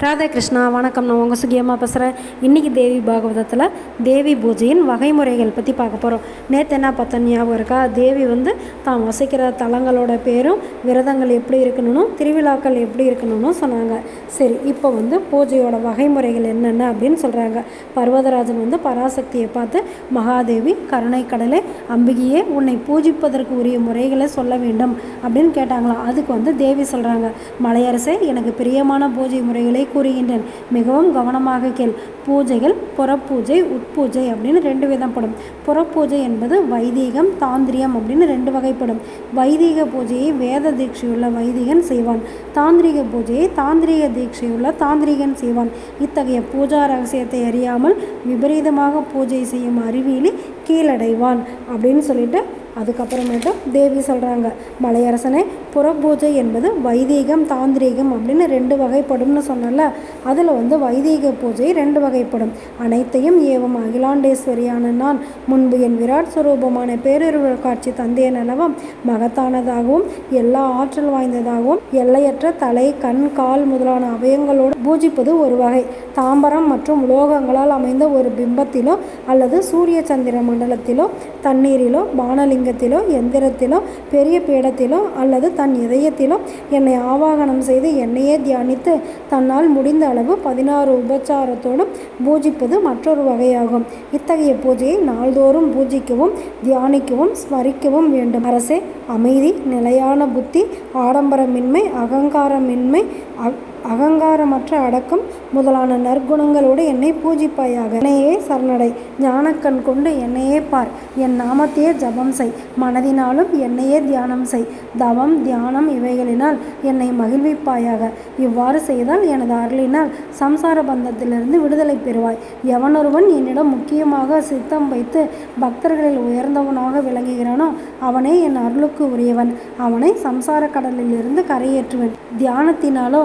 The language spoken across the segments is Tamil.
ராதாகிருஷ்ணா வணக்கம். நான் உங்கள் சுகியமாக பேசுகிறேன் இன்றைக்கி தேவி பாகவதத்தில் தேவி பூஜையின் வகைமுறைகள் பற்றி பார்க்க போகிறோம் நேற்று என்ன பார்த்தோம் ஞாபகம் இருக்கா? தேவி வந்து தான் வசிக்கிற தலங்களோட பேரும் விரதங்கள் எப்படி இருக்கணும் திருவிழாக்கள் எப்படி இருக்கணும்னு சொன்னாங்க. சரி இப்போ வந்து பூஜையோட வகைமுறைகள் என்னென்ன அப்படின்னு சொல்கிறாங்க பர்வதராஜன் வந்து பராசக்தியை பார்த்து மகாதேவி கருணை கடலை அம்பிகையே உன்னை பூஜிப்பதற்கு உரிய முறைகளை சொல்ல வேண்டும் அப்படின்னு கேட்டாங்களாம். அதுக்கு வந்து தேவி சொல்கிறாங்க மலையரசே எனக்கு பிரியமான பூஜை முறைகளை கூறுகின்றேன். மிகவும் கவனமாக கேள். பூஜைகள் புறப்பூஜை உட்பூஜை அப்படின்னு ரெண்டு விதப்படும். புறப்பூஜை என்பது வைதீகம் தாந்திரியம் அப்படின்னு ரெண்டு வகைப்படும். வைதீக பூஜையை வேத தீட்சையுள்ள வைதிகன் செய்வான். தாந்திரிக பூஜையை தாந்திரிக தீட்சையுள்ள தாந்திரிகன் செய்வான். இத்தகைய பூஜா ரகசியத்தை அறியாமல் விபரீதமாக பூஜை செய்யும் அறிவியலி கீழடைவான் அப்படின்னு சொல்லிட்டு அதுக்கப்புறமேட்டு தேவி சொல்கிறாங்க மலையரசனே புறப்பூஜை என்பது வைதீகம் தாந்திரீகம் அப்படின்னு ரெண்டு வகைப்படும்னு சொன்னல அதில் வந்து வைதீக பூஜை ரெண்டு வகைப்படும். அனைத்தையும் ஏவம் அகிலாண்டேஸ்வரியான நான் முன்பு என் விராட் சுரூபமான பேரொரு காட்சி தந்தைய அல்லவா மகத்தானதாகவும் எல்லா ஆற்றல் வாய்ந்ததாகவும் எல்லையற்ற தலை கண் கால் முதலான அவயங்களோடு பூஜிப்பது ஒரு வகை. தாம்பரம் மற்றும் உலோகங்களால் அமைந்த ஒரு பிம்பத்திலோ அல்லது சூரிய சந்திர மண்டலத்திலோ தண்ணீரிலோ பானலிங்கத்திலோ எந்திரத்திலோ பெரிய பீடத்திலோ அல்லது தன் இதயத்திலோ என்னை ஆவாகனம் செய்து என்னையே தியானித்து தன்னால் முடிந்த அளவு பதினாறு உபச்சாரத்தோடும் பூஜிப்பது மற்றொரு வகையாகும். இத்தகைய பூஜையை நாள்தோறும் பூஜிக்கவும் தியானிக்கவும் ஸ்மரிக்கவும் வேண்டும். அரசே அமைதி நிலையான புத்தி ஆடம்பரமின்மை அகங்காரமின்மை அகங்காரமற்ற அடக்கம் முதலான நற்குணங்களோடு என்னை பூஜிப்பாயாக. என்னையே சரணடை ஞானக்கண் கொண்டு என்னையே பார் என் நாமத்தையே ஜபம் செய் மனதினாலும் என்னையே தியானம் செய். தவம் தியானம் இவைகளினால் என்னை மகிழ்விப்பாயாக. இவ்வாறு செய்தால் எனது அருளினால் சம்சார பந்தத்திலிருந்து விடுதலை பெறுவாய். எவனொருவன் என்னிடம் முக்கியமாக சித்தம் வைத்து பக்தர்களில் உயர்ந்தவனாக விளங்குகிறானோ அவனே என் அருளுக்கு உரியவன். அவனை சம்சார கடலிலிருந்து கரையேற்றுவேன். தியானத்தினாலோ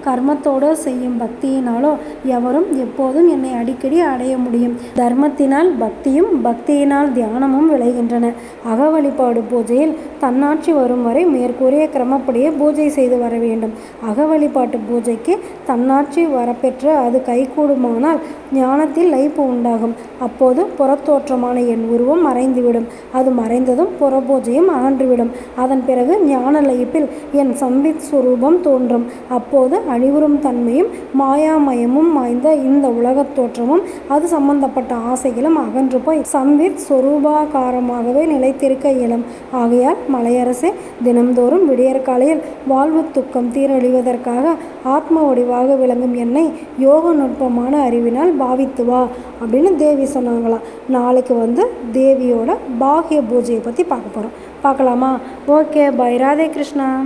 கர்மத்தோடு செய்யும் பக்தியினாலோ எவரும் எப்போதும் என்னை அடிக்கடி அடைய முடியும். தர்மத்தினால் பக்தியும் பக்தியினால் தியானமும் விளைகின்றன. அக வழிபாடு பூஜையில் தன்னாட்சி வரும் வரை மேற்கூறிய கிரமப்படியே பூஜை செய்து வர வேண்டும். அக வழிபாட்டு பூஜைக்கு தன்னாட்சி வரப்பெற்று அது கைகூடுமானால் ஞானத்தில் லைப்பு உண்டாகும். அப்போது புறத்தோற்றமான என் உருவம் மறைந்துவிடும். அது மறைந்ததும் புறபூஜையும் அகன்றுவிடும். அதன் பிறகு ஞான லைப்பில் என் சம்பித் சுரூபம் தோன்றும். அப்போது அழிவுறும் தன்மையும் மாயாமயமும் வாய்ந்த இந்த உலகத் தோற்றமும் அது சம்பந்தப்பட்ட ஆசைகளும் அகன்று போய் சம்வித் சொரூபாகாரமாகவே நிலைத்திருக்க இயலும். ஆகையால் மலையரசே தினம்தோறும் விடியற்காலையில் வாழ்வு துக்கம் தீரழிவதற்காக ஆத்ம வடிவாக விளங்கும் என்னை யோக நுட்பமான அறிவினால் பாவித்து வா அப்படின்னு தேவி சொன்னாங்களாம் நாளைக்கு வந்து தேவியோட பாகிய பூஜையை பற்றி பார்க்க போகிறோம் பார்க்கலாமா? Okay bye. ராதே கிருஷ்ணா.